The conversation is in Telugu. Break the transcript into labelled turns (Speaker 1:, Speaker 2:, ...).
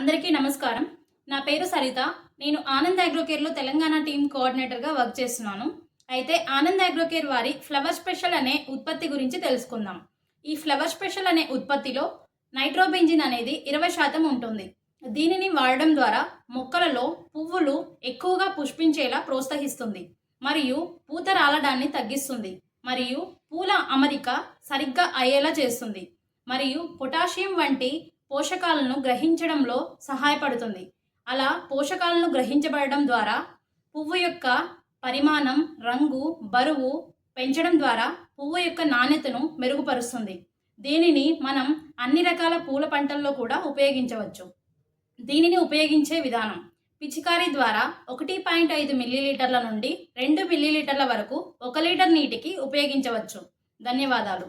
Speaker 1: అందరికీ నమస్కారం. నా పేరు సరిత. నేను ఆనంద్ అగ్రోకేర్లో తెలంగాణ టీం కోఆర్డినేటర్గా వర్క్ చేస్తున్నాను. అయితే ఆనంద్ అగ్రోకేర్ వారి ఫ్లవర్ స్పెషల్ అనే ఉత్పత్తి గురించి తెలుసుకుందాం. ఈ ఫ్లవర్ స్పెషల్ అనే ఉత్పత్తిలో నైట్రోబెంజిన్ అనేది ఇరవై శాతం ఉంటుంది. దీనిని వాడడం ద్వారా మొక్కలలో పువ్వులు ఎక్కువగా పుష్పించేలా ప్రోత్సహిస్తుంది మరియు పూత రాలడాన్ని తగ్గిస్తుంది మరియు పూల అమరిక సరిగ్గా అయ్యేలా చేస్తుంది మరియు పొటాషియం వంటి పోషకాలను గ్రహించడంలో సహాయపడుతుంది. అలా పోషకాలను గ్రహించబడడం ద్వారా పువ్వు యొక్క పరిమాణం రంగు బరువు పెంచడం ద్వారా పువ్వు యొక్క నాణ్యతను మెరుగుపరుస్తుంది. దీనిని మనం అన్ని రకాల పూల పంటల్లో కూడా ఉపయోగించవచ్చు. దీనిని ఉపయోగించే విధానం. పిచికారీ ద్వారా ఒకటి పాయింట్ ఐదు మిల్లీలీటర్ల నుండి రెండు మిల్లీలీటర్ల వరకు ఒక లీటర్ నీటికి ఉపయోగించవచ్చు. ధన్యవాదాలు.